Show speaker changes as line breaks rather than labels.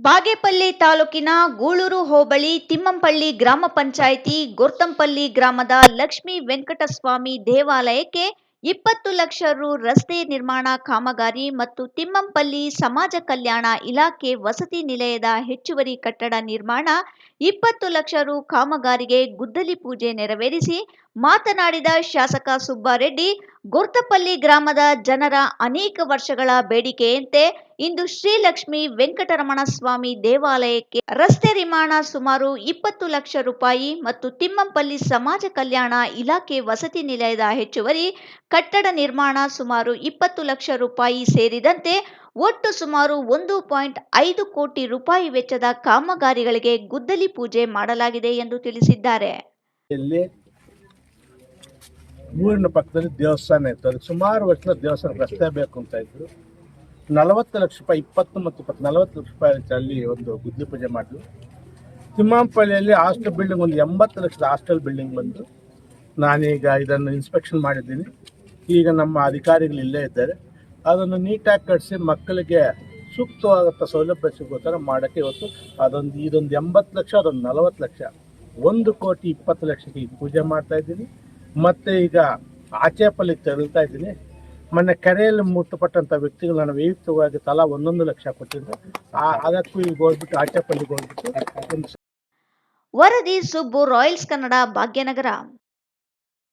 ಬಾಗೇಪಲ್ಲಿ ತಾಲೂಕಿನ ಗೂಳೂರು ಹೋಬಳಿ ತಿಮ್ಮಂಪಳ್ಳಿ ಗ್ರಾಮ ಪಂಚಾಯಿತಿ ಗೊರ್ತಂಪಲ್ಲಿ ಗ್ರಾಮದ ಲಕ್ಷ್ಮೀ ವೆಂಕಟಸ್ವಾಮಿ ದೇವಾಲಯಕ್ಕೆ ಇಪ್ಪತ್ತು ಲಕ್ಷ ರು ರಸ್ತೆ ನಿರ್ಮಾಣ ಕಾಮಗಾರಿ ಮತ್ತು ತಿಮ್ಮಂಪಲ್ಲಿ ಸಮಾಜ ಕಲ್ಯಾಣ ಇಲಾಖೆ ವಸತಿ ನಿಲಯದ ಹೆಚ್ಚುವರಿ ಕಟ್ಟಡ ನಿರ್ಮಾಣ ಇಪ್ಪತ್ತು ಲಕ್ಷ ರು ಕಾಮಗಾರಿಗೆ ಗುದ್ದಲಿ ಪೂಜೆ ನೆರವೇರಿಸಿ ಮಾತನಾಡಿದ ಶಾಸಕ ಸುಬ್ಬಾರೆಡ್ಡಿ ಗೊರ್ತಪಲ್ಲಿ ಗ್ರಾಮದ ಜನರ ಅನೇಕ ವರ್ಷಗಳ ಬೇಡಿಕೆಯಂತೆ ಇಂದು ಶ್ರೀಲಕ್ಷ್ಮಿ ವೆಂಕಟರಮಣ ಸ್ವಾಮಿ ದೇವಾಲಯಕ್ಕೆ ರಸ್ತೆ ನಿರ್ಮಾಣ ಸುಮಾರು ಇಪ್ಪತ್ತು ಲಕ್ಷ ರೂಪಾಯಿ ಮತ್ತು ತಿಮ್ಮಂಪಲ್ಲಿ ಸಮಾಜ ಕಲ್ಯಾಣ ಇಲಾಖೆ ವಸತಿ ನಿಲಯದ ಹೆಚ್ಚುವರಿ ಕಟ್ಟಡ ನಿರ್ಮಾಣ ಸುಮಾರು ಇಪ್ಪತ್ತು ಲಕ್ಷ ರೂಪಾಯಿ ಸೇರಿದಂತೆ ಒಟ್ಟು ಸುಮಾರು ಒಂದು ಪಾಯಿಂಟ್ ಐದು ಕೋಟಿ ರೂಪಾಯಿ ವೆಚ್ಚದ ಕಾಮಗಾರಿಗಳಿಗೆ ಗುದ್ದಲಿ ಪೂಜೆ ಮಾಡಲಾಗಿದೆ ಎಂದು ತಿಳಿಸಿದ್ದಾರೆ.
ಊರಿನ ಪಕ್ಕದಲ್ಲಿ ದೇವಸ್ಥಾನ ಇತ್ತು. ಅದಕ್ಕೆ ಸುಮಾರು ವರ್ಷದ ದೇವಸ್ಥಾನ, ರಸ್ತೆ ಬೇಕು ಅಂತ ಇದ್ರು. ನಲವತ್ತು ಲಕ್ಷ ರೂಪಾಯಿ, ಇಪ್ಪತ್ತು ಮತ್ತು ಇಪ್ಪತ್ತು, ನಲವತ್ತು ಲಕ್ಷ ರೂಪಾಯಿ ಅಲ್ಲಿ ಒಂದು ಗುದ್ಲಿ ಪೂಜೆ ಮಾಡಿದ್ರು. ತಿಮ್ಮಾಂಪಳ್ಳಿಯಲ್ಲಿ ಹಾಸ್ಟೆಲ್ ಬಿಲ್ಡಿಂಗ್ ಒಂದು ಎಂಬತ್ತು ಲಕ್ಷದ ಹಾಸ್ಟೆಲ್ ಬಿಲ್ಡಿಂಗ್ ಬಂದು ನಾನೀಗ ಇದನ್ನು ಇನ್ಸ್ಪೆಕ್ಷನ್ ಮಾಡಿದ್ದೀನಿ. ಈಗ ನಮ್ಮ ಅಧಿಕಾರಿಗಳು ಇಲ್ಲೇ ಇದ್ದಾರೆ. ಅದನ್ನು ನೀಟಾಗಿ ಕಟ್ಟಿಸಿ ಮಕ್ಕಳಿಗೆ ಸೂಕ್ತವಾದಂಥ ಸೌಲಭ್ಯ ಸಿಗೋ ಥರ ಮಾಡೋಕ್ಕೆ ಇವತ್ತು ಅದೊಂದು, ಇದೊಂದು ಎಂಬತ್ತು ಲಕ್ಷ, ಅದೊಂದು ನಲವತ್ತು ಲಕ್ಷ. ಒಂದು ಕೋಟಿ ಇಪ್ಪತ್ತು ಲಕ್ಷಕ್ಕೆ ಪೂಜೆ ಮಾಡ್ತಾ ಇದ್ದೀನಿ. ಮತ್ತೆ ಈಗ ಆಚೆಪಲ್ಲಿಗೆ ತೆರಳ್ತಾ ಇದ್ದೀನಿ. ಮೊನ್ನೆ ಕೆರೆಯಲ್ಲಿ ಮೃತಪಟ್ಟಂಥ ವ್ಯಕ್ತಿಗಳು ನಾನು ವೈಯಕ್ತಿಕವಾಗಿ ತಲಾ ಒಂದೊಂದು ಲಕ್ಷ ಕೊಟ್ಟಿದ್ದೆ ಅದಕ್ಕೂ ಈಗ ಹೋಗ್ಬಿಟ್ಟು ಆಚೆಪಲ್ಲಿಗೆ ಹೋಗ್ಬಿಟ್ಟು
ವರದಿ ಸುಬ್ಬು ರಾಯಲ್ಸ್ ಕನ್ನಡ ಭಾಗ್ಯನಗರ.